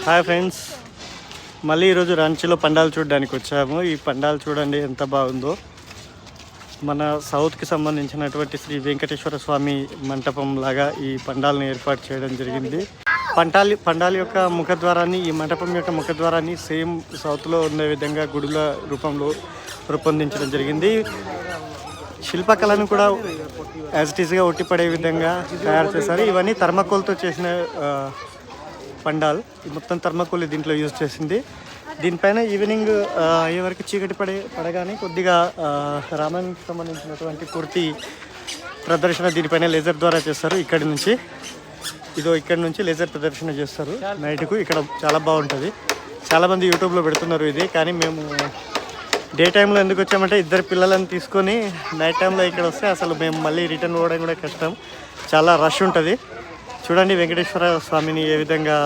Hi friends మళ్ళీ ఈరోజు రాంచీలో పండాలు చూడడానికి వచ్చాము. ఈ పండాలు చూడండి ఎంత బాగుందో. మన సౌత్కి సంబంధించినటువంటి శ్రీ వెంకటేశ్వర స్వామి మంటపం లాగా ఈ పండాలను ఏర్పాటు చేయడం జరిగింది. పంటాలి పండాల యొక్క ముఖద్వారాన్ని ఈ మంటపం యొక్క ముఖద్వారాన్ని సేమ్ సౌత్లో ఉండే విధంగా గుడుల రూపంలో రూపొందించడం జరిగింది. శిల్పకళను కూడా యాజ్ ఇట్ ఈస్గా ఒట్టిపడే విధంగా తయారు చేశారు. ఇవన్నీ థర్మకోల్తో చేసిన పండాల్. మొత్తం థర్మాకోల్ దీంట్లో యూజ్ చేసింది. దీనిపైన ఈవినింగ్ అయ్యే వరకు చీకటి పడే పడగానే కొద్దిగా రామాయణకి సంబంధించినటువంటి కుర్తి ప్రదర్శన దీనిపైన లేజర్ ద్వారా చేస్తారు ఇక్కడి నుంచి. ఇదో ఇక్కడ నుంచి లేజర్ ప్రదర్శన చేస్తారు. నైట్కు ఇక్కడ చాలా బాగుంటుంది. చాలామంది యూట్యూబ్లో పెడుతున్నారు ఇది కానీ మేము డే టైంలో ఎందుకు వచ్చామంటే ఇద్దరు పిల్లలను తీసుకొని నైట్ టైంలో ఇక్కడ వస్తే అసలు మేము మళ్ళీ రిటర్న్ పోవడం కూడా కష్టం. చాలా రష్ ఉంటుంది. చూడండి వెంకటేశ్వర స్వామిని ఏ విధంగా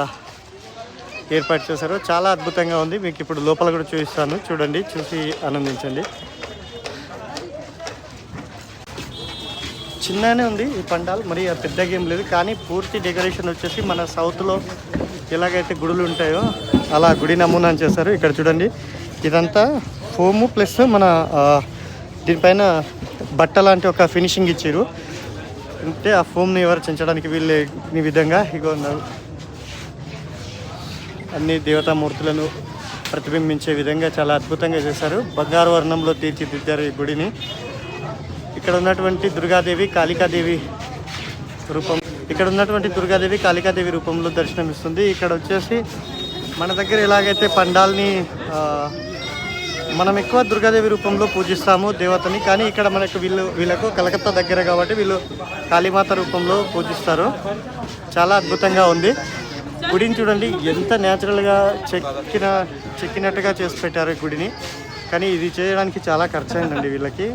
ఏర్పాటు చేశారో. చాలా అద్భుతంగా ఉంది. మీకు ఇప్పుడు లోపల కూడా చూపిస్తాను. చూడండి చూసి ఆనందించండి. చిన్ననే ఉంది ఈ పండాల్ మరి పెద్దగా ఏం లేదు. కానీ పూర్తి డెకరేషన్ వచ్చేసి మన సౌత్లో ఎలాగైతే గుడులు ఉంటాయో అలా గుడి నమూనా చేశారు. ఇక్కడ చూడండి ఇదంతా ఫోము ప్లస్ మన దీనిపైన బట్ట లాంటి ఒక ఫినిషింగ్ ఇచ్చారు. అంటే ఆ ఫోమ్ని ఎవరు వీళ్ళు ఈ విధంగా ఇగో ఉన్నారు అన్ని దేవతామూర్తులను ప్రతిబింబించే విధంగా చాలా అద్భుతంగా చేశారు. బంగారు వర్ణంలో తీర్చిదిద్దారు ఈ గుడిని. ఇక్కడ ఉన్నటువంటి దుర్గాదేవి కాళికాదేవి రూపం ఇక్కడ ఉన్నటువంటి దుర్గాదేవి కాళికాదేవి రూపంలో దర్శనమిస్తుంది. ఇక్కడ వచ్చేసి మన దగ్గర ఎలాగైతే పండాల్ని మనం ఎక్కువ దుర్గాదేవి రూపంలో పూజిస్తాము దేవతని కానీ ఇక్కడ మనకు వీళ్ళు వీళ్ళకు కలకత్తా దగ్గర కాబట్టి వీళ్ళు కాళీమాత రూపంలో పూజిస్తారు. చాలా అద్భుతంగా ఉంది. గుడిని చూడండి ఎంత న్యాచురల్గా చెక్కిన చెక్కినట్టుగా చేసి పెట్టారు ఈ గుడిని. కానీ ఇది చేయడానికి చాలా ఖర్చు అయిందండి వీళ్ళకి.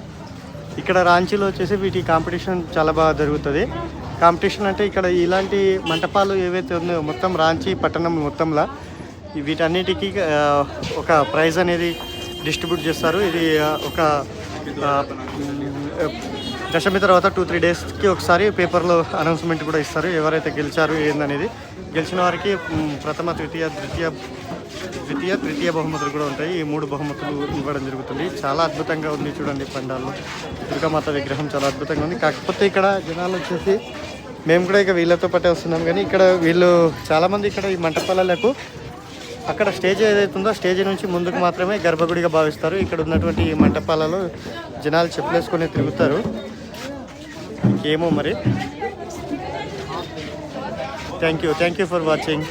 ఇక్కడ రాంచీలో వచ్చేసి వీటి కాంపిటీషన్ చాలా బాగా జరుగుతుంది. కాంపిటీషన్ అంటే ఇక్కడ ఇలాంటి మంటపాలు ఏవైతే ఉన్నాయో మొత్తం రాంచీ పట్టణం మొత్తంలో వీటన్నిటికీ ఒక ప్రైజ్ అనేది డిస్ట్రిబ్యూట్ చేస్తారు. ఇది ఒక దశమి తర్వాత టూ త్రీ డేస్కి ఒకసారి పేపర్లో అనౌన్స్మెంట్ కూడా ఇస్తారు. ఎవరైతే గెలిచారు ఏందనేది. గెలిచిన వారికి ప్రథమ తృతీయ ద్వితీయ ద్వితీయ తృతీయ బహుమతులు కూడా ఉంటాయి. ఈ మూడు బహుమతులు ఇవ్వడం జరుగుతుంది. చాలా అద్భుతంగా ఉంది చూడండి పండాలు. దుర్గామాత విగ్రహం చాలా అద్భుతంగా ఉంది. కాకపోతే ఇక్కడ జనాలు వచ్చేసి మేము కూడా ఇక వీళ్ళతో పాటే వస్తున్నాం. కానీ ఇక్కడ వీళ్ళు చాలామంది ఇక్కడ ఈ మంటపాలకు అక్కడ స్టేజ్ ఏదైతే ఉందో స్టేజ్ నుంచి ముందుకు మాత్రమే గర్భగుడిగా భావిస్తారు. ఇక్కడ ఉన్నటువంటి ఈ మంటపాలలో జనాలు చెప్పులేసుకొని తిరుగుతారు. ఏమో మరి? Thank you thank you for watching